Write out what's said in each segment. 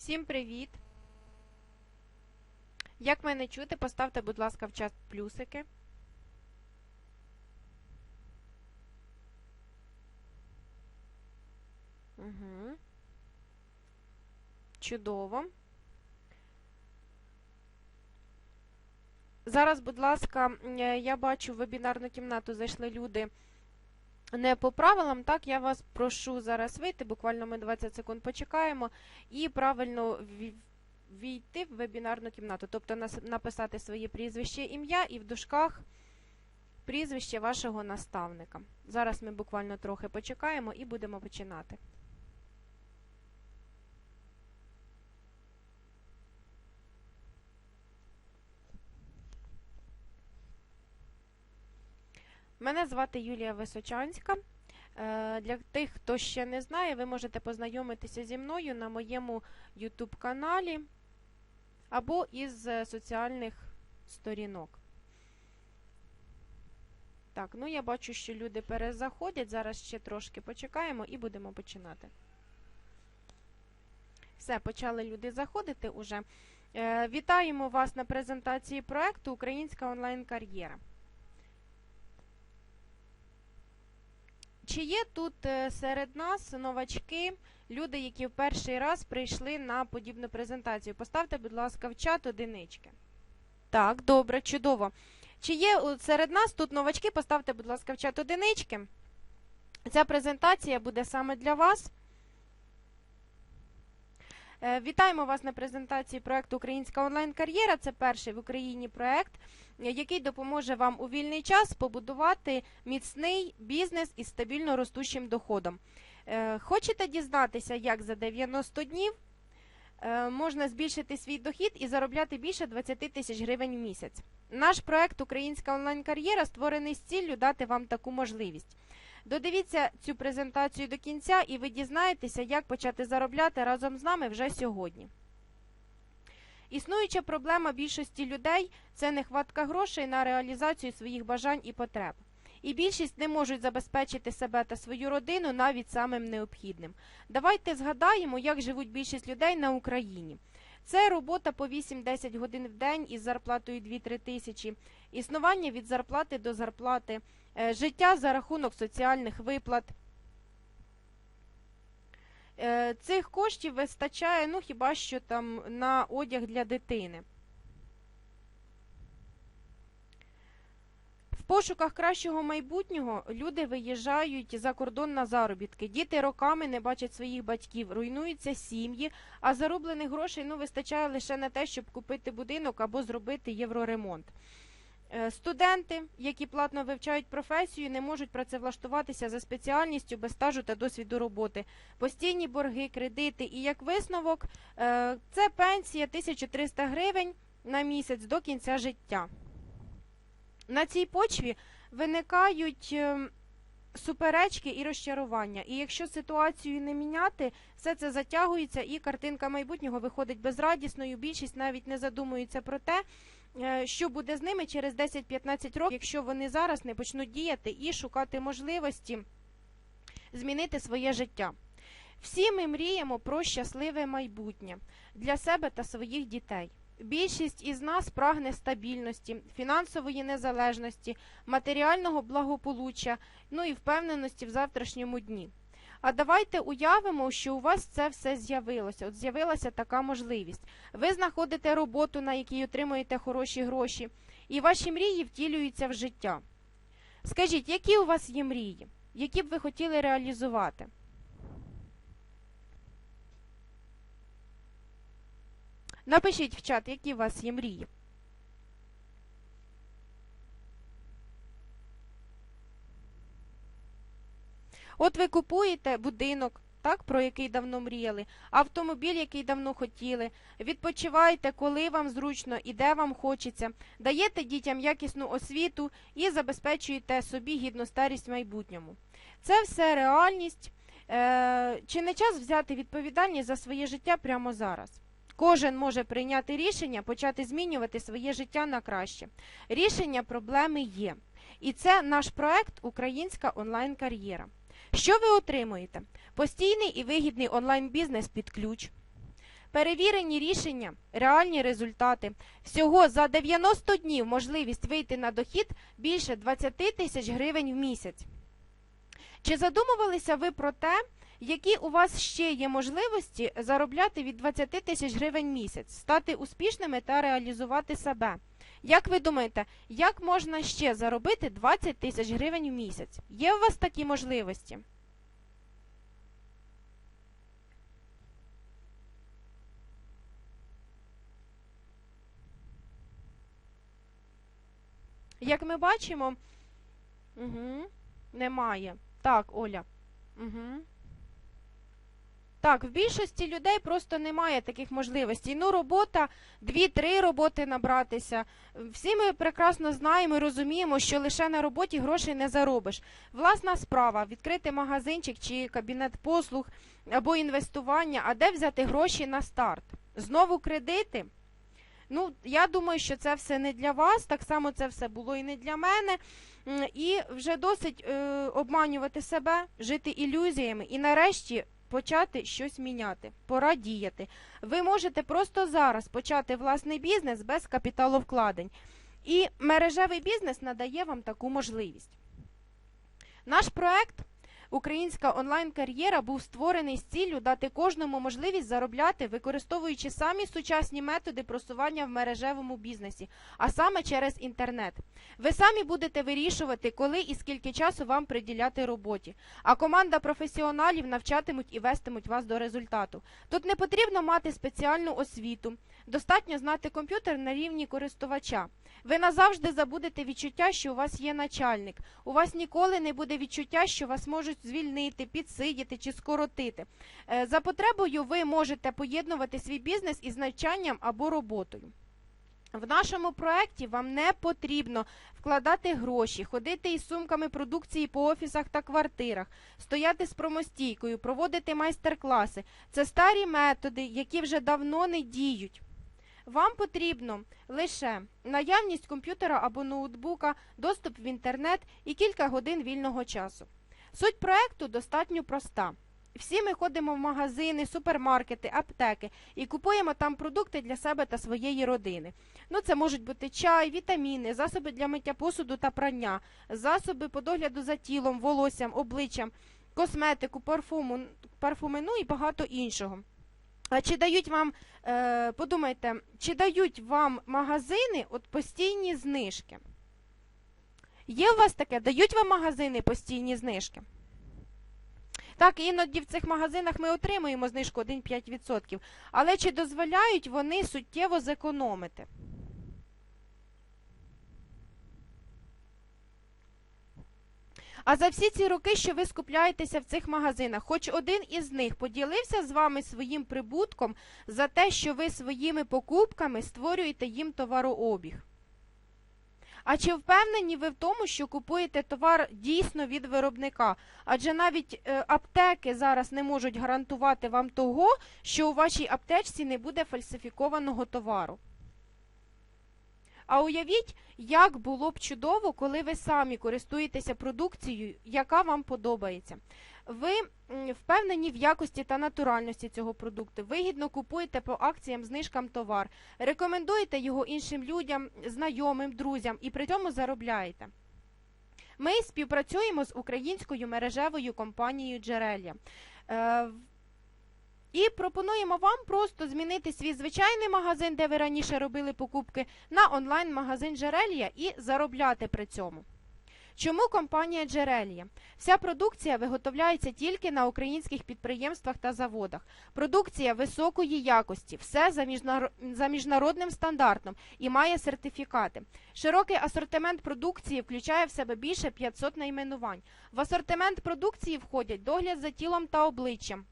Всім привіт! Як мене чути, поставте, будь ласка, в чат плюсики. Угу. Чудово. Зараз, будь ласка, е, я бачу в вебінарну кімнату зайшли люди не по правилам. Так, я вас прошу зараз вийти, буквально ми 20 секунд почекаємо, і правильно війти в вебінарну кімнату, тобто написати своє прізвище, ім'я і в дужках прізвище вашого наставника. Зараз ми буквально трохи почекаємо і будемо починати. Мене звати Юлія Височанська. Е, Для тих, хто ще не знає, ви можете познайомитися зі мною на моєму YouTube каналі або із е, соціальних сторінок. Так, ну я бачу, що люди перезаходять. Зараз ще трошки почекаємо і будемо починати. Все, почали люди заходити уже. Е, Вітаємо вас на презентації проекту Українська онлайн-кар'єра. Чи є тут е, серед нас новачки, люди, які в перший раз прийшли на подібну презентацію? Поставте, будь ласка, в чат одинички. Так, добре, чудово. Чи є серед нас тут новачки? Поставте, будь ласка, в чат одинички. Ця презентація буде саме для вас. Е, Вітаємо вас на презентації проекту Українська онлайн-кар'єра. Це перший в Україні проект, е, який допоможе вам у вільний час побудувати міцний бізнес із стабільно ростущим доходом. Е, Хочете дізнатися, як за 90 днів е, можна збільшити свій дохід і заробляти більше 20 тисяч гривень в місяць? Наш проект Українська онлайн-кар'єра створений з ціллю дати вам таку можливість. Додивіться цю презентацію до кінця, і ви дізнаєтеся, як почати заробляти разом з нами вже сьогодні. Існуюча проблема більшості людей це нехватка грошей на реалізацію своїх бажань і потреб. І більшість не можуть забезпечити себе та свою родину навіть самим необхідним. Давайте згадаємо, як живуть більшість людей на Україні. Це робота по 8-10 годин в день із зарплатою 2-3 тисячі, існування від зарплати до зарплати, е, життя за рахунок соціальних виплат. Е, Цих коштів вистачає, ну хіба що там на одяг для дитини. В пошуках кращого майбутнього люди виїжджають за кордон на заробітки. Діти роками не бачать своїх батьків, руйнуються сім'ї, а зароблених грошей ну, вистачає лише на те, щоб купити будинок або зробити євроремонт. Е, Студенти, які платно вивчають професію, не можуть працевлаштуватися за спеціальністю без стажу та досвіду роботи. Постійні борги, кредити і як висновок е, це пенсія 1300 гривень на місяць до кінця життя. На цій почві виникають е, суперечки і розчарування. І якщо ситуацію не міняти, все це затягується і картинка майбутнього виходить безрадісною. Більшість навіть не задумується про те, що буде з ними через 10-15 років, якщо вони зараз не почнуть діяти і шукати можливості змінити своє життя. Всі ми мріємо про щасливе майбутнє для себе та своїх дітей. Більшість із нас прагне стабільності, фінансової незалежності, матеріального благополуччя, ну і впевненості в завтрашньому дні. А давайте уявимо, що у вас це все з'явилося. От з'явилася така можливість. Ви знаходите роботу, на якій отримуєте хороші гроші, і ваші мрії втілюються в життя. Скажіть, які у вас є мрії, які б ви хотіли реалізувати? Напишіть в чат, які у вас є мрії. От ви купуєте будинок, так, про який давно мріяли, автомобіль, який давно хотіли, відпочиваєте, коли вам зручно і де вам хочеться, даєте дітям якісну освіту і забезпечуєте собі гідну старість в майбутньому. Це все реальність. Е, чи не час взяти відповідальність за своє життя прямо зараз? Кожен може прийняти рішення почати змінювати своє життя на краще. Рішення проблеми є. І це наш проект Українська онлайн-кар'єра. Що ви отримуєте? Постійний і вигідний онлайн-бізнес під ключ, Перевірені рішення, реальні результати. Всього за 90 днів можливість вийти на дохід більше 20 тисяч гривень в місяць. Чи задумувалися ви про те, які у вас ще є можливості заробляти від 20 тисяч гривень в місяць, стати успішними та реалізувати себе? Як ви думаєте, як можна ще заробити 20 тисяч гривень в місяць? Є у вас такі можливості? Як ми бачимо, угу, немає. Так, Оля. Угу. Так, в більшості людей просто немає таких можливостей. Ну, робота, дві-три роботи набратися. Всі ми прекрасно знаємо і розуміємо, що лише на роботі грошей не заробиш. Власна справа відкрити магазинчик чи кабінет послуг або інвестування, а де взяти гроші на старт? Знову кредити? Ну, я думаю, що це все не для вас. Так само це все було і не для мене. І вже досить е, обманювати себе, жити ілюзіями і нарешті почати щось міняти. Пора діяти. Ви можете просто зараз почати власний бізнес без капіталовкладень. І мережевий бізнес надає вам таку можливість. Наш проект Українська онлайн-кар'єра був створений з ціллю дати кожному можливість заробляти, використовуючи самі сучасні методи просування в мережевому бізнесі, а саме через інтернет. Ви самі будете вирішувати, коли і скільки часу вам приділяти роботі. А команда професіоналів навчатимуть і вестимуть вас до результату. Тут не потрібно мати спеціальну освіту, достатньо знати комп'ютер на рівні користувача. Ви назавжди забудете відчуття, що у вас є начальник. У вас ніколи не буде відчуття, що вас можуть звільнити, підсидіти чи скоротити. Е, За потребою ви можете поєднувати свій бізнес із навчанням або роботою. В нашому проєкті вам не потрібно вкладати гроші, ходити із сумками продукції по офісах та квартирах, стояти з промостійкою, проводити майстер-класи. Це старі методи, які вже давно не діють. Вам потрібно лише наявність комп'ютера або ноутбука, доступ в інтернет і кілька годин вільного часу. Суть проекту достатньо проста. Всі ми ходимо в магазини, супермаркети, аптеки і купуємо там продукти для себе та своєї родини. Ну, це можуть бути чай, вітаміни, засоби для миття посуду та прання, засоби по догляду за тілом, волоссям, обличчям, косметику, парфуму, парфуми, ну і багато іншого. А чи дають вам, е, подумайте, чи дають вам магазини от постійні знижки? Є у вас таке? Дають вам магазини постійні знижки? Так, іноді в цих магазинах ми отримуємо знижку 1-5%. Але чи дозволяють вони суттєво зекономити? А за всі ці роки, що ви скупляєтеся в цих магазинах, хоч один із них поділився з вами своїм прибутком за те, що ви своїми покупками створюєте їм товарообіг. А чи впевнені ви в тому, що купуєте товар дійсно від виробника? Адже навіть е, аптеки зараз не можуть гарантувати вам того, що у вашій аптечці не буде фальсифікованого товару. А уявіть, як було б чудово, коли ви самі користуєтеся продукцією, яка вам подобається. Ви впевнені в якості та натуральності цього продукту, вигідно купуєте по акціям, знижкам товар, рекомендуєте його іншим людям, знайомим, друзям і при цьому заробляєте. Ми співпрацюємо з українською мережевою компанією Джерелля. І пропонуємо вам просто змінити свій звичайний магазин, де ви раніше робили покупки, на онлайн-магазин Джерелія і заробляти при цьому. Чому компанія Джерелія? Вся продукція виготовляється тільки на українських підприємствах та заводах. Продукція високої якості, все за міжнародним стандартом і має сертифікати. Широкий асортимент продукції включає в себе більше 500 найменувань. В асортимент продукції входять догляд за тілом та обличчям.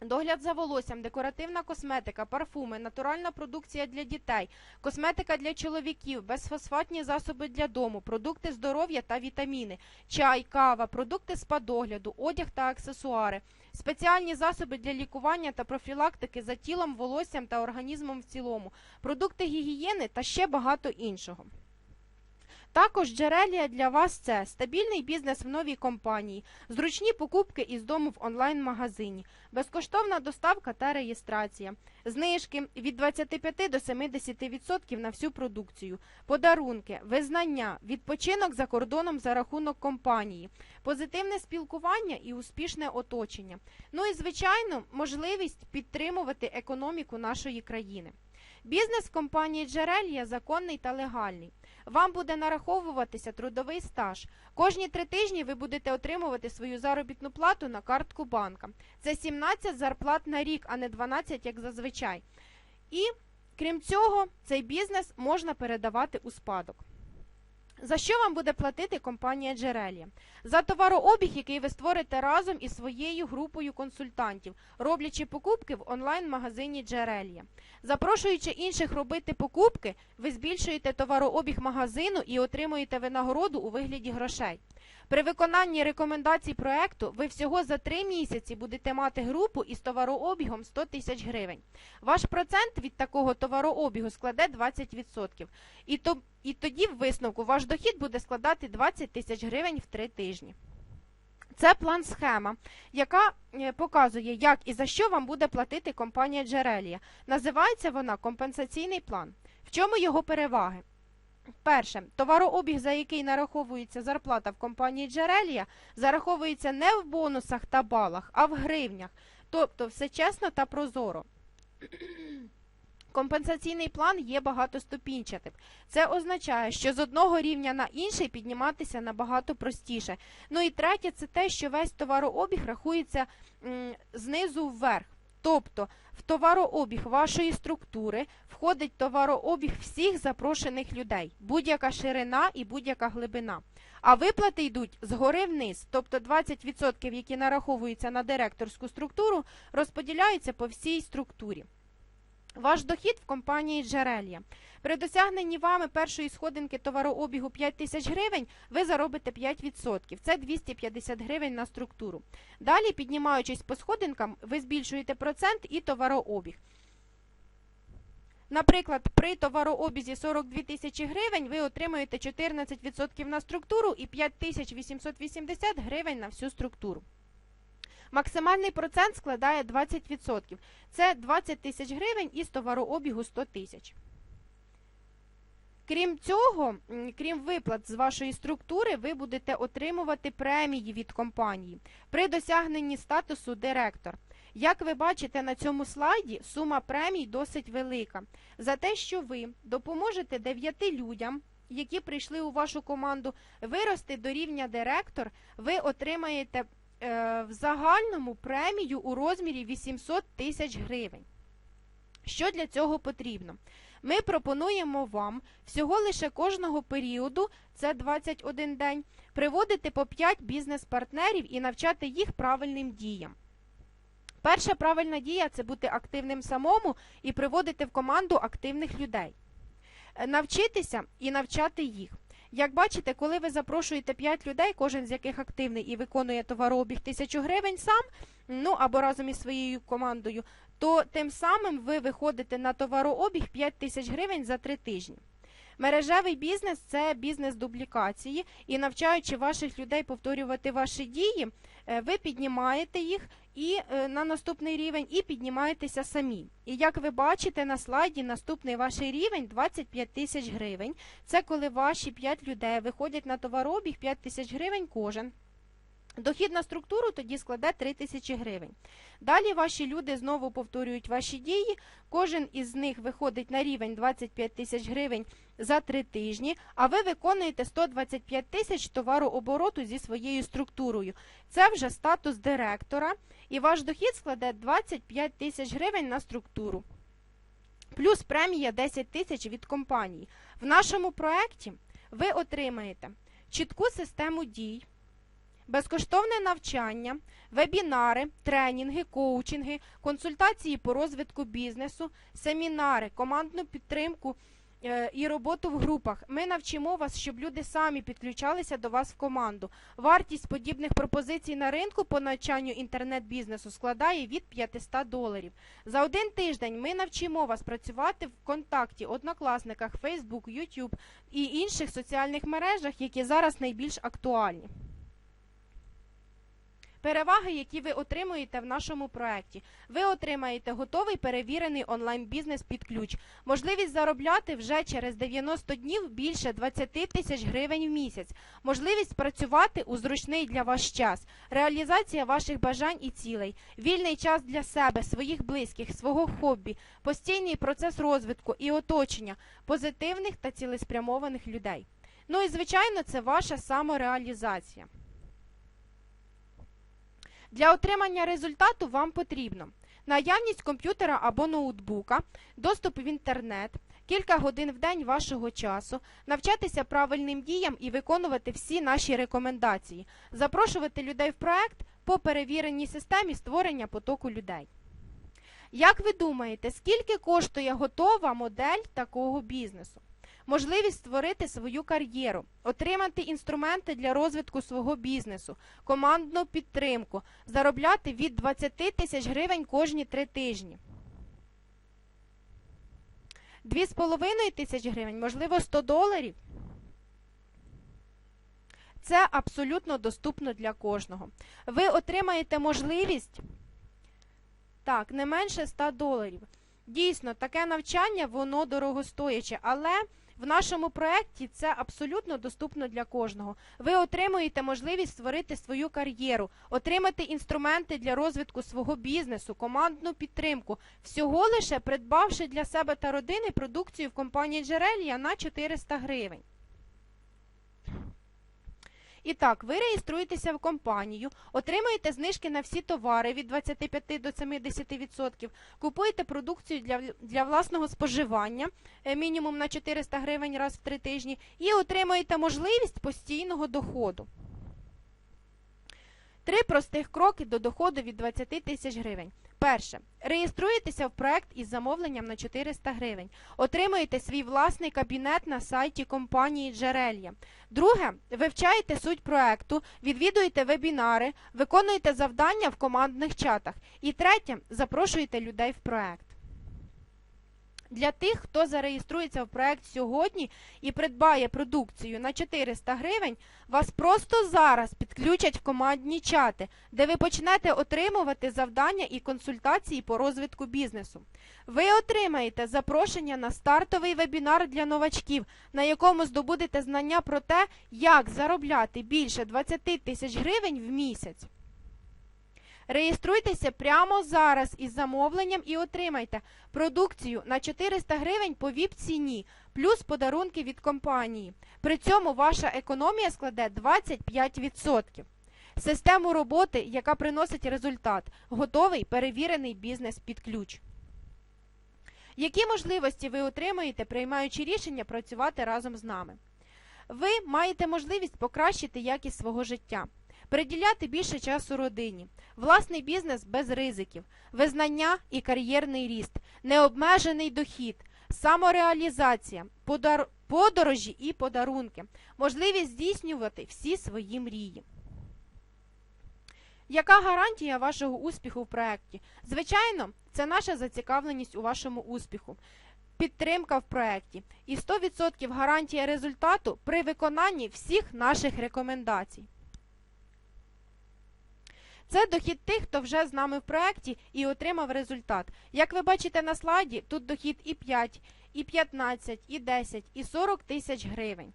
Догляд за волоссям, декоративна косметика, парфуми, натуральна продукція для дітей, косметика для чоловіків, безфосфатні засоби для дому, продукти здоров'я та вітаміни, чай, кава, продукти спа-догляду, одяг та аксесуари, спеціальні засоби для лікування та профілактики за тілом, волоссям та організмом в цілому, продукти гігієни та ще багато іншого. Також джерелія для вас це стабільний бізнес в новій компанії, зручні покупки із дому в онлайн-магазині, безкоштовна доставка та реєстрація, знижки від 25 до 70% на всю продукцію, подарунки, визнання, відпочинок за кордоном за рахунок компанії, позитивне спілкування і успішне оточення. Ну і звичайно, можливість підтримувати економіку нашої країни. Бізнес в компанії Джерелія законний та легальний. Вам буде нараховуватися трудовий стаж. Кожні три тижні ви будете отримувати свою заробітну плату на картку банка. Це 17 зарплат на рік, а не 12, як зазвичай. І крім цього, цей бізнес можна передавати у спадок. За що вам буде платити компанія Джерелі? За товарообіг, який ви створите разом із своєю групою консультантів, роблячи покупки в онлайн-магазині Джерелі. Запрошуючи інших робити покупки, ви збільшуєте товарообіг магазину і отримуєте винагороду у вигляді грошей. При виконанні рекомендацій проекту ви всього за 3 місяці будете мати групу із товарообігом 100 тисяч гривень. Ваш процент від такого товарообігу складе 20%. І, то, і тоді в висновку ваш дохід буде складати 20 тисяч гривень в 3 тижні. Це план-схема, яка е, показує, як і за що вам буде платити компанія Джерелія. Називається вона компенсаційний план. В чому його переваги? Перше, товарообіг, за який нараховується зарплата в компанії Джерелія, зараховується не в бонусах та балах, а в гривнях. Тобто все чесно та прозоро. Компенсаційний план є багатоступінчатим. Це означає, що з одного рівня на інший підніматися набагато простіше. Ну і третє, це те, що весь товарообіг рахується знизу вверх. Тобто в товарообіг вашої структури входить товарообіг всіх запрошених людей, будь-яка ширина і будь-яка глибина. А виплати йдуть згори вниз, тобто 20%, які нараховуються на директорську структуру, розподіляються по всій структурі. Ваш дохід в компанії Джерелія. При досягненні вами першої сходинки товарообігу 5 тисяч гривень, ви заробите 5%. Це 250 гривень на структуру. Далі, піднімаючись по сходинкам, ви збільшуєте процент і товарообіг. Наприклад, при товарообізі 42 тисячі гривень ви отримуєте 14% на структуру і 5880 гривень на всю структуру. Максимальний процент складає 20%. Це 20 тисяч гривень із товарообігу 100 тисяч. Крім цього, крім виплат з вашої структури, ви будете отримувати премії від компанії при досягненні статусу директор. Як ви бачите на цьому слайді, сума премій досить велика. За те, що ви допоможете 9 людям, які прийшли у вашу команду, вирости до рівня директор, ви отримаєте е, в загальному премію у розмірі 800 тисяч гривень. Що для цього потрібно? Ми пропонуємо вам всього лише кожного періоду, це 21 день, приводити по 5 бізнес-партнерів і навчати їх правильним діям. Перша правильна дія це бути активним самому і приводити в команду активних людей. Е, Навчитися і навчати їх. Як бачите, коли ви запрошуєте 5 людей, кожен з яких активний і виконує товарообіг 1000 гривень сам, ну або разом із своєю командою, то тим самим ви виходите на товарообіг 5 тисяч гривень за 3 тижні. Мережевий бізнес це бізнес дублікації, і навчаючи ваших людей повторювати ваші дії, е, ви піднімаєте їх і е, на наступний рівень і піднімаєтеся самі. І як ви бачите на слайді, наступний ваш рівень 25 тисяч гривень. Це коли ваші 5 людей виходять на товаробіг 5 тисяч гривень кожен. Дохід на структуру тоді складе 3 тисячі гривень. Далі ваші люди знову повторюють ваші дії. Кожен із них виходить на рівень 25 тисяч гривень за 3 тижні, а ви виконуєте 125 тисяч товарообороту зі своєю структурою. Це вже статус директора, і ваш дохід складе 25 тисяч гривень на структуру. Плюс премія 10 тисяч від компанії. В нашому проєкті ви отримаєте чітку систему дій. Безкоштовне навчання, вебінари, тренінги, коучинги, консультації по розвитку бізнесу, семінари, командну підтримку е, і роботу в групах. Ми навчимо вас, щоб люди самі підключалися до вас в команду. Вартість подібних пропозицій на ринку по навчанню інтернет-бізнесу складає від 500 доларів. За один тиждень ми навчимо вас працювати в контакті, однокласниках, Facebook, YouTube і інших соціальних мережах, які зараз найбільш актуальні. Переваги, які ви отримуєте в нашому проєкті. Ви отримаєте готовий перевірений онлайн-бізнес під ключ, можливість заробляти вже через 90 днів більше 20 тисяч гривень в місяць, можливість працювати у зручний для вас час, реалізація ваших бажань і цілей, вільний час для себе, своїх близьких, свого хобі, постійний процес розвитку і оточення позитивних та цілеспрямованих людей. Ну і звичайно, це ваша самореалізація. Для отримання результату вам потрібно наявність комп'ютера або ноутбука, доступ в інтернет, кілька годин в день вашого часу, навчатися правильним діям і виконувати всі наші рекомендації, запрошувати людей в проект по перевіреній системі створення потоку людей. Як ви думаєте, скільки коштує готова модель такого бізнесу? Можливість створити свою кар'єру, отримати інструменти для розвитку свого бізнесу, командну підтримку, заробляти від 20 тисяч гривень кожні три тижні. 2,5 тисяч гривень, можливо, 100 доларів. Це абсолютно доступно для кожного. Ви отримаєте можливість так, не менше 100 доларів. Дійсно, таке навчання, воно дорогостояче, але в нашому проєкті це абсолютно доступно для кожного. Ви отримуєте можливість створити свою кар'єру, отримати інструменти для розвитку свого бізнесу, командну підтримку, всього лише придбавши для себе та родини продукцію в компанії Джерелія на 400 гривень. І так, ви реєструєтеся в компанію, отримуєте знижки на всі товари від 25 до 70%, купуєте продукцію для для власного споживання е, мінімум на 400 гривень раз в три тижні, і отримуєте можливість постійного доходу. Три простих кроки до доходу від 20 тисяч гривень. Перше. Реєструєтеся в проект із замовленням на 400 гривень. Отримуєте свій власний кабінет на сайті компанії Джерелья. Друге, вивчаєте суть проекту, відвідуєте вебінари, виконуєте завдання в командних чатах. І третє, запрошуєте людей в проект. Для тих, хто зареєструється в проект сьогодні і придбає продукцію на 400 гривень, вас просто зараз підключать в командні чати, де ви почнете отримувати завдання і консультації по розвитку бізнесу. Ви отримаєте запрошення на стартовий вебінар для новачків, на якому здобудете знання про те, як заробляти більше 20 тисяч гривень в місяць. Реєструйтеся прямо зараз із замовленням і отримайте продукцію на 400 гривень по ВІП-ціні, плюс подарунки від компанії. При цьому ваша економія складе 25%. Систему роботи, яка приносить результат, готовий перевірений бізнес під ключ. Які можливості ви отримаєте, приймаючи рішення працювати разом з нами? Ви маєте можливість покращити якість свого життя приділяти більше часу родині, власний бізнес без ризиків, визнання і кар'єрний ріст, необмежений дохід, самореалізація, подар... подорожі і подарунки, можливість здійснювати всі свої мрії. Яка гарантія вашого успіху в проєкті? Звичайно, це наша зацікавленість у вашому успіху, підтримка в проєкті. І 100% гарантія результату при виконанні всіх наших рекомендацій. Це дохід тих, хто вже з нами в проєкті і отримав результат. Як ви бачите на слайді, тут дохід і 5, і 15, і 10, і 40 тисяч гривень.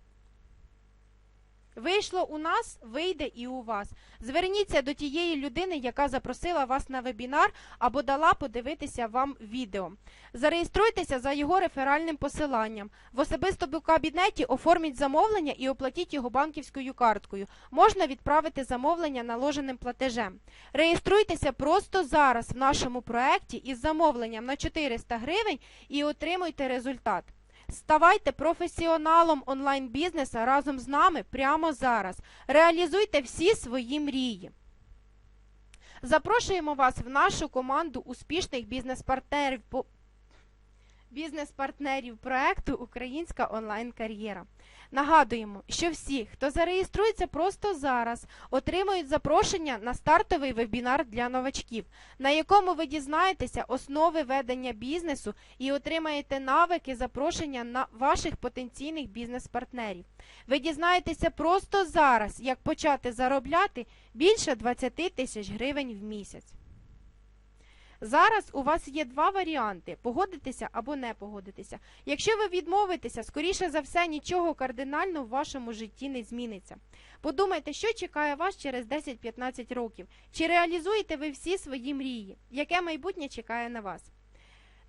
Вийшло у нас, вийде і у вас. Зверніться до тієї людини, яка запросила вас на вебінар або дала подивитися вам відео. Зареєструйтеся за його реферальним посиланням. В особистому кабінеті оформіть замовлення і оплатіть його банківською карткою. Можна відправити замовлення наложеним платежем. Реєструйтеся просто зараз в нашому проєкті із замовленням на 400 гривень і отримуйте результат. Ставайте професіоналом онлайн-бізнесу разом з нами прямо зараз. Реалізуйте всі свої мрії. Запрошуємо вас в нашу команду успішних бізнес-партнерів бізнес-партнерів проекту Українська онлайн-кар'єра. Нагадуємо, що всі, хто зареєструється просто зараз, отримують запрошення на стартовий вебінар для новачків, на якому ви дізнаєтеся основи ведення бізнесу і отримаєте навики запрошення на ваших потенційних бізнес-партнерів. Ви дізнаєтеся просто зараз, як почати заробляти більше 20 тисяч гривень в місяць. Зараз у вас є два варіанти: погодитися або не погодитися. Якщо ви відмовитеся, скоріше за все, нічого кардинально в вашому житті не зміниться. Подумайте, що чекає вас через 10-15 років. Чи реалізуєте ви всі свої мрії? Яке майбутнє чекає на вас?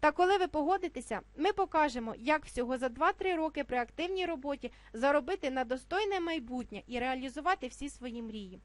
Та коли ви погодитеся, ми покажемо, як всього за 2-3 роки при активній роботі заробити на достойне майбутнє і реалізувати всі свої мрії.